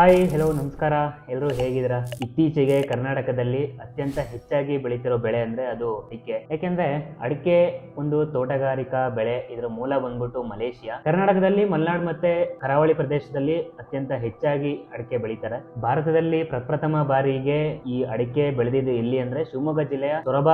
Hi hello ನಮಸ್ಕಾರ. ಎಲ್ಲರೂ ಹೇಗಿದ್ದೀರಾ? ಇತ್ತೀಚೆಗೆ ಕರ್ನಾಟಕದಲ್ಲಿ ಅತ್ಯಂತ ಹೆಚ್ಚಾಗಿ ಬೆಳೀತಿರೋ ಬೆಳೆ ಅಂದ್ರೆ ಅದು ಅಡಿಕೆ. ಯಾಕೆಂದ್ರೆ ಅಡಿಕೆ ಒಂದು ತೋಟಗಾರಿಕಾ ಬೆಳೆ. ಇದರ ಮೂಲ ಬಂದ್ಬಿಟ್ಟು ಮಲೇಷಿಯಾ. ಕರ್ನಾಟಕದಲ್ಲಿ ಮಲೆನಾಡು ಮತ್ತೆ ಕರಾವಳಿ ಪ್ರದೇಶದಲ್ಲಿ ಅತ್ಯಂತ ಹೆಚ್ಚಾಗಿ ಅಡಿಕೆ ಬೆಳೀತಾರೆ. ಭಾರತದಲ್ಲಿ ಪ್ರಪ್ರಥಮ ಬಾರಿಗೆ ಈ ಅಡಿಕೆ ಬೆಳೆದಿದ್ದು ಎಲ್ಲಿ ಅಂದ್ರೆ ಶಿವಮೊಗ್ಗ ಜಿಲ್ಲೆಯ ಸೊರಬ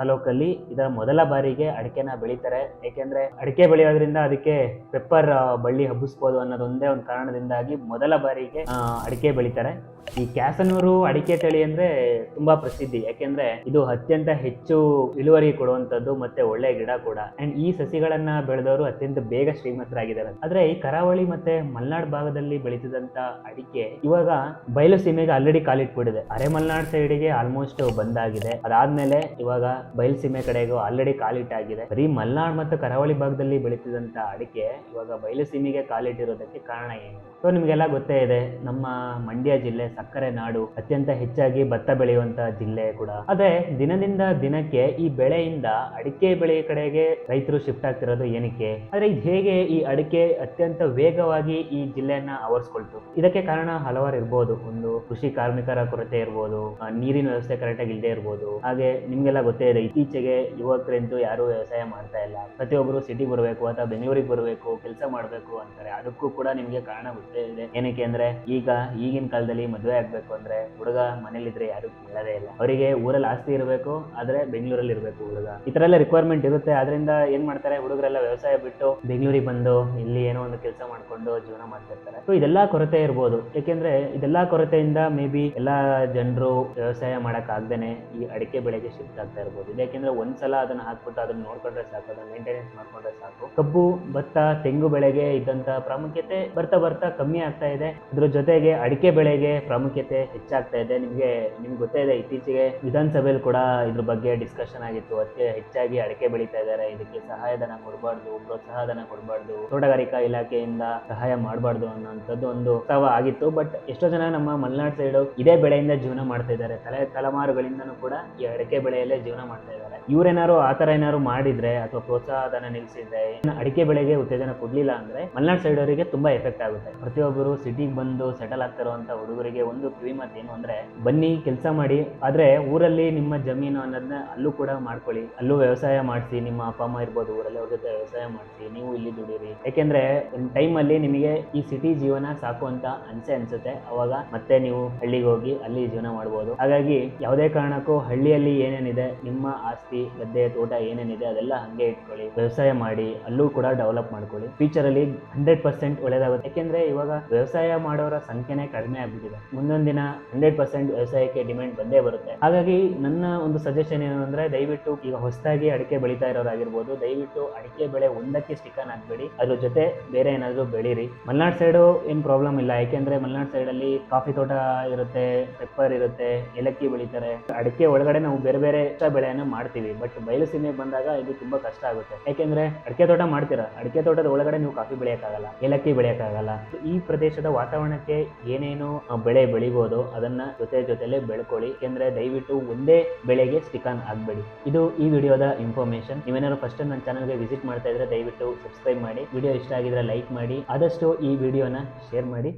ತಾಲೂಕಲ್ಲಿ ಇದರ ಮೊದಲ ಬಾರಿಗೆ ಅಡಿಕೆನ ಬೆಳೀತಾರೆ. ಯಾಕೆಂದ್ರೆ ಅಡಿಕೆ ಬೆಳೆಯೋದ್ರಿಂದ ಅದಕ್ಕೆ ಪೆಪ್ಪರ್ ಬಳ್ಳಿ ಹಬ್ಬಿಸ್ಬೋದು ಅನ್ನೋದೊಂದೇ ಒಂದು ಕಾರಣದಿಂದಾಗಿ ಮೊದಲ ಬಾರಿಗೆ ಅಡಿಕೆ ಬೆಳಿತಾರೆ. ಈ ಕ್ಯಾಸನೂರು ಅಡಿಕೆ ತಳಿ ಅಂದ್ರೆ ತುಂಬಾ ಪ್ರಸಿದ್ಧಿ. ಯಾಕೆಂದ್ರೆ ಇದು ಅತ್ಯಂತ ಹೆಚ್ಚು ಇಳುವರಿ ಕೊಡುವಂತದ್ದು ಮತ್ತೆ ಒಳ್ಳೆ ಗಿಡ ಕೂಡ. ಅಂಡ್ ಈ ಸಸಿಗಳನ್ನ ಬೆಳೆದವರು ಅತ್ಯಂತ ಬೇಗ ಶ್ರೀಮಂತರಾಗಿದ್ದಾರೆ. ಆದ್ರೆ ಈ ಕರಾವಳಿ ಮತ್ತೆ ಮಲ್ನಾಡ್ ಭಾಗದಲ್ಲಿ ಬೆಳೀತಿದಂತ ಅಡಿಕೆ ಇವಾಗ ಬಯಲು ಸೀಮೆಗೆ ಆಲ್ರೆಡಿ ಕಾಲಿಟ್ಬಿಟ್ಟಿದೆ. ಅರೆ ಮಲ್ನಾಡ್ ಸೈಡಿಗೆ ಆಲ್ಮೋಸ್ಟ್ ಬಂದಾಗಿದೆ. ಅದಾದ್ಮೇಲೆ ಇವಾಗ ಬಯಲು ಸೀಮೆ ಕಡೆಗೂ ಆಲ್ರೆಡಿ ಕಾಲಿಟ್ಟಾಗಿದೆ. ಬರೀ ಮಲ್ನಾಡ್ ಮತ್ತು ಕರಾವಳಿ ಭಾಗದಲ್ಲಿ ಬೆಳೀತಿದಂತ ಅಡಿಕೆ ಇವಾಗ ಬಯಲು ಸೀಮೆಗೆ ಕಾಲಿಟ್ಟಿರೋದಕ್ಕೆ ಕಾರಣ ಏನು? ಸೊ ನಿಮಗೆಲ್ಲ ಗೊತ್ತೇ ಇದೆ. ನಮ್ಮ ಮಂಡ್ಯ ಜಿಲ್ಲೆ ಸಕ್ಕರೆ ನಾಡು ಅತ್ಯಂತ ಹೆಚ್ಚಾಗಿ ಭತ್ತ ಬೆಳೆಯುವಂತಹ ಜಿಲ್ಲೆ ಕೂಡ. ಅದೇ ದಿನದಿಂದ ದಿನಕ್ಕೆ ಈ ಬೆಳೆಯಿಂದ ಅಡಿಕೆ ಬೆಳೆ ಕಡೆಗೆ ರೈತರು ಶಿಫ್ಟ್ ಆಗ್ತಿರೋದು ಏನಕ್ಕೆ? ಆದ್ರೆ ಇದು ಹೇಗೆ ಈ ಅಡಿಕೆ ಅತ್ಯಂತ ವೇಗವಾಗಿ ಈ ಜಿಲ್ಲೆಯನ್ನ ಆವರಿಸ್ಕೊಳ್ತು? ಇದಕ್ಕೆ ಕಾರಣ ಹಲವಾರು ಇರ್ಬೋದು. ಒಂದು ಕೃಷಿ ಕಾರ್ಮಿಕರ ಕೊರತೆ ಇರ್ಬೋದು ನೀರಿನ ವ್ಯವಸ್ಥೆ ಕರೆಕ್ಟಾಗಿ ಇಲ್ಲದೆ ಇರ್ಬೋದು. ಹಾಗೆ ನಿಮ್ಗೆಲ್ಲ ಗೊತ್ತೇ ಇದೆ, ಇತ್ತೀಚೆಗೆ ಯುವಕರಂತೂ ಯಾರು ವ್ಯವಸಾಯ ಮಾಡ್ತಾ ಇಲ್ಲ. ಪ್ರತಿಯೊಬ್ಬರು ಸಿಟಿ ಬರಬೇಕು ಅಥವಾ ಬೆಂಗಳೂರಿಗೆ ಬರಬೇಕು, ಕೆಲಸ ಮಾಡಬೇಕು ಅಂತಾರೆ. ಅದಕ್ಕೂ ಕೂಡ ನಿಮ್ಗೆ ಕಾರಣ ಗೊತ್ತೇ ಇದೆ. ಏನಕ್ಕೆ ಅಂದ್ರೆ ಈಗ ಈಗಿನ ಕಾಲದಲ್ಲಿ ಮದುವೆ ಆಗ್ಬೇಕು ಅಂದ್ರೆ ಹುಡುಗ ಮನೇಲಿದ್ರೆ ಯಾರು ಕೇಳದೇ ಇಲ್ಲ. ಅವರಿಗೆ ಊರಲ್ಲಿ ಆಸ್ತಿ ಇರಬೇಕು, ಆದ್ರೆ ಬೆಂಗಳೂರಲ್ಲಿ ಇರಬೇಕು ಹುಡುಗ. ಈ ತರ ಎಲ್ಲ ರಿಕ್ವೈರ್ಮೆಂಟ್ ಇರುತ್ತೆ. ಅದರಿಂದ ಏನ್ ಮಾಡ್ತಾರೆ? ಹುಡುಗರೆಲ್ಲ ವ್ಯವಸಾಯ ಬಿಟ್ಟು ಬೆಂಗಳೂರಿಗೆ ಬಂದು ಇಲ್ಲಿ ಏನೋ ಒಂದು ಕೆಲಸ ಮಾಡ್ಕೊಂಡು ಜೀವನ ಮಾಡ್ತಿರ್ತಾರೆ. ಸೊ ಇದೆಲ್ಲ ಕೊರತೆ ಇರ್ಬೋದು. ಯಾಕೆಂದ್ರೆ ಇದೆಲ್ಲ ಕೊರತೆಯಿಂದ ಮೇ ಬಿ ಎಲ್ಲಾ ಜನರು ವ್ಯವಸಾಯ ಮಾಡಕ್ ಆಗ್ದೇನೆ ಈ ಅಡಿಕೆ ಬೆಳೆಗೆ ಶಿಫ್ಟ್ ಆಗ್ತಾ ಇರ್ಬೋದು. ಯಾಕೆಂದ್ರೆ ಒಂದ್ಸಲ ಅದನ್ನ ಹಾಕ್ಬಿಟ್ಟು ಅದನ್ನ ನೋಡ್ಕೊಂಡ್ರೆ ಸಾಕು, ಅದನ್ನ ಮೇಂಟೆನೆನ್ಸ್ ಮಾಡ್ಕೊಂಡ್ರೆ ಸಾಕು. ಕಬ್ಬು, ಭತ್ತ, ತೆಂಗು ಬೆಳೆಗೆ ಇದ್ದಂತ ಪ್ರಾಮುಖ್ಯತೆ ಬರ್ತಾ ಬರ್ತಾ ಕಮ್ಮಿ ಆಗ್ತಾ ಇದೆ. ಅದ್ರ ಜೊತೆಗೆ ಅಡಿಕೆ ಬೆಳೆಗೆ ಪ್ರಾಮುಖ್ಯತೆ ಹೆಚ್ಚಾಗ್ತಾ ಇದೆ. ನಿಮಗೆ, ನಿಮ್ಗೆ ಗೊತ್ತೇ ಇದೆ, ಇತ್ತೀಚೆಗೆ ವಿಧಾನಸಭೆಯಲ್ಲಿ ಕೂಡ ಇದ್ರ ಬಗ್ಗೆ ಡಿಸ್ಕಷನ್ ಆಗಿತ್ತು. ಅದಕ್ಕೆ ಹೆಚ್ಚಾಗಿ ಅಡಿಕೆ ಬೆಳೀತಾ ಇದ್ದಾರೆ. ಇದಕ್ಕೆ ಸಹಾಯಧನ ಕೊಡಬಾರ್ದು ಪ್ರೋತ್ಸಾಹಧನ ಕೊಡಬಾರ್ದು, ತೋಟಗಾರಿಕಾ ಇಲಾಖೆಯಿಂದ ಸಹಾಯ ಮಾಡಬಾರ್ದು ಅನ್ನೋಂಥದ್ದು ಒಂದು ಉತ್ಸವ ಆಗಿತ್ತು. ಬಟ್ ಎಷ್ಟೋ ಜನ ನಮ್ಮ ಮಲೆನಾಡು ಸೈಡು ಇದೇ ಬೆಳೆಯಿಂದ ಜೀವನ ಮಾಡ್ತಾ ಇದ್ದಾರೆ. ತಲೆ, ತಲೆಮಾರುಗಳಿಂದನೂ ಕೂಡ ಈ ಅಡಿಕೆ ಬೆಳೆಯಲ್ಲೇ ಜೀವನ ಮಾಡ್ತಾ ಇದ್ದಾರೆ. ಇವ್ರೇನಾರು ಆ ತರ ಏನಾದ್ರು ಮಾಡಿದ್ರೆ ಅಥವಾ ಪ್ರೋತ್ಸಾಹಧನ ನಿಲ್ಲಿಸಿದ್ರೆ ಅಡಿಕೆ ಬೆಳೆಗೆ ಉತ್ತೇಜನ ಕೊಡ್ಲಿಲ್ಲ ಅಂದ್ರೆ ಮಲೆನಾಡು ಸೈಡ್ ಅವರಿಗೆ ತುಂಬಾ ಎಫೆಕ್ಟ್ ಆಗುತ್ತೆ. ಪ್ರತಿಯೊಬ್ಬರು ಸಿಟಿಗೆ ಬಂದು ಸೆಟಲ್ ಆಗ್ತಿರುವಂತ ಹುಡುಗರಿಗೆ ಒಂದು ಕಿವಿಮಾತು ಏನು ಅಂದ್ರೆ, ಬನ್ನಿ ಕೆಲಸ ಮಾಡಿ, ಆದ್ರೆ ಊರಲ್ಲಿ ನಿಮ್ಮ ಜಮೀನು ಅನ್ನೋದನ್ನ ಅಲ್ಲೂ ಕೂಡ ಮಾಡ್ಕೊಳ್ಳಿ. ಅಲ್ಲೂ ವ್ಯವಸಾಯ ಮಾಡಿಸಿ, ನಿಮ್ಮ ಅಪ್ಪ ಅಮ್ಮ ಇರ್ಬೋದು, ಊರಲ್ಲಿ ಅವ್ರ ಜೊತೆ ವ್ಯವಸಾಯ ಮಾಡಿಸಿ, ನೀವು ಇಲ್ಲಿ ದುಡೀರಿ. ಯಾಕೆಂದ್ರೆ, ಒಂದು ಟೈಮಲ್ಲಿ ನಿಮಗೆ ಈ ಸಿಟಿ ಜೀವನ ಸಾಕು ಅಂತ ಅನ್ಸೆ ಅನ್ಸುತ್ತೆ. ಅವಾಗ ಮತ್ತೆ ನೀವು ಹಳ್ಳಿಗೆ ಹೋಗಿ ಅಲ್ಲಿ ಜೀವನ ಮಾಡ್ಬೋದು. ಹಾಗಾಗಿ ಯಾವುದೇ ಕಾರಣಕ್ಕೂ ಹಳ್ಳಿಯಲ್ಲಿ ಏನೇನಿದೆ, ನಿಮ್ಮ ಆಸ್ತಿ, ಗದ್ದೆ, ತೋಟ ಏನೇನಿದೆ, ಅದೆಲ್ಲ ಹಂಗೆ ಇಟ್ಕೊಳ್ಳಿ. ವ್ಯವಸಾಯ ಮಾಡಿ, ಅಲ್ಲೂ ಕೂಡ ಡೆವಲಪ್ ಮಾಡ್ಕೊಳ್ಳಿ. ಫ್ಯೂಚರ್ ಅಲ್ಲಿ ಹಂಡ್ರೆಡ್ ಪರ್ಸೆಂಟ್ ಒಳ್ಳೇದಾಗುತ್ತೆ. ಯಾಕೆಂದ್ರೆ ಇವಾಗ ವ್ಯವಸಾಯ ಮಾಡೋರ ಸಂಖ್ಯೆನೇ ಕಡಿಮೆ ಆಗ್ಬಿಟ್ಟಿದೆ. ಮುಂದೊಂದು ದಿನ ಹಂಡ್ರೆಡ್ ಪರ್ಸೆಂಟ್ ವ್ಯವಸಾಯಕ್ಕೆ ಡಿಮ್ಯಾಂಡ್ ಬಂದೇ ಬರುತ್ತೆ. ಹಾಗಾಗಿ ನನ್ನ ಒಂದು ಸಜೆಷನ್ ಏನು ಅಂದ್ರೆ ದಯವಿಟ್ಟು ಈಗ ಹೊಸದಾಗಿ ಅಡಿಕೆ ಬೆಳೀತಾ ಇರೋರಾಗಿರ್ಬೋದು. ದಯವಿಟ್ಟು ಅಡಿಕೆ ಬೆಳೆ ಒಂದಕ್ಕೆ ಸ್ಟಿಕನ್ ಹಾಕ್ಬೇಡಿ ಅದ್ರ ಜೊತೆ ಬೇರೆ ಏನಾದರೂ ಬೆಳೀರಿ. ಮಲೆನಾಡು ಸೈಡು ಏನು ಪ್ರಾಬ್ಲಮ್ ಇಲ್ಲ. ಯಾಕೆಂದ್ರೆ ಮಲೆನಾಡು ಸೈಡ್ ಅಲ್ಲಿ ಕಾಫಿ ತೋಟ ಇರುತ್ತೆ ಪೆಪ್ಪರ್ ಇರುತ್ತೆ, ಏಲಕ್ಕಿ ಬೆಳೀತಾರೆ. ಅಡಿಕೆ ಒಳಗಡೆ ನಾವು ಬೇರೆ ಬೇರೆ ಇಷ್ಟ ಬೆಳೆಯನ್ನು ಮಾಡ್ತೀವಿ. ಬಟ್ ಬಯಲು ಸೀಮೆಗೆ ಬಂದಾಗ ಇದು ತುಂಬಾ ಕಷ್ಟ ಆಗುತ್ತೆ. ಯಾಕೆಂದ್ರೆ ಅಡಿಕೆ ತೋಟ ಮಾಡ್ತೀರಾ? ಅಡಿಕೆ ತೋಟದ ಒಳಗಡೆ ನೀವು ಕಾಫಿ ಬೆಳೆಯಕ್ಕಾಗಲ್ಲ, ಏಲಕ್ಕಿ ಬೆಳೆಯಕ್ಕಾಗಲ್ಲ. ಈ ಪ್ರದೇಶದ ವಾತಾವರಣಕ್ಕೆ ಏನೇನು ಬೆಳೆ ಬೆಳಿಬೋದು ಅದನ್ನ ಜೊತೆ ಜೊತೆಲೆ ಬೆಳ್ಕೊಳ್ಳಿ. ಯಾಕೆಂದ್ರೆ ದಯವಿಟ್ಟು ಒಂದೇ ಬೆಳೆಗೆ ಸ್ಟಿಕನ್ ಆಗಬೇಡಿ. ಇದು ಈ ವಿಡಿಯೋದ ಇನ್ಫಾರ್ಮೇಶನ್ ನೀವೇನಾದ್ರು ಫಸ್ಟ್ ನನ್ನ ಚಾನಲ್ಗೆ ವಿಸಿಟ್ ಮಾಡ್ತಾ ಇದ್ರೆ ದಯವಿಟ್ಟು ಸಬ್ಸ್ಕ್ರೈಬ್ ಮಾಡಿ. ವಿಡಿಯೋ ಇಷ್ಟ ಆಗಿದ್ರೆ ಲೈಕ್ ಮಾಡಿ. ಆದಷ್ಟು ಈ ವಿಡಿಯೋನ ಶೇರ್ ಮಾಡಿ.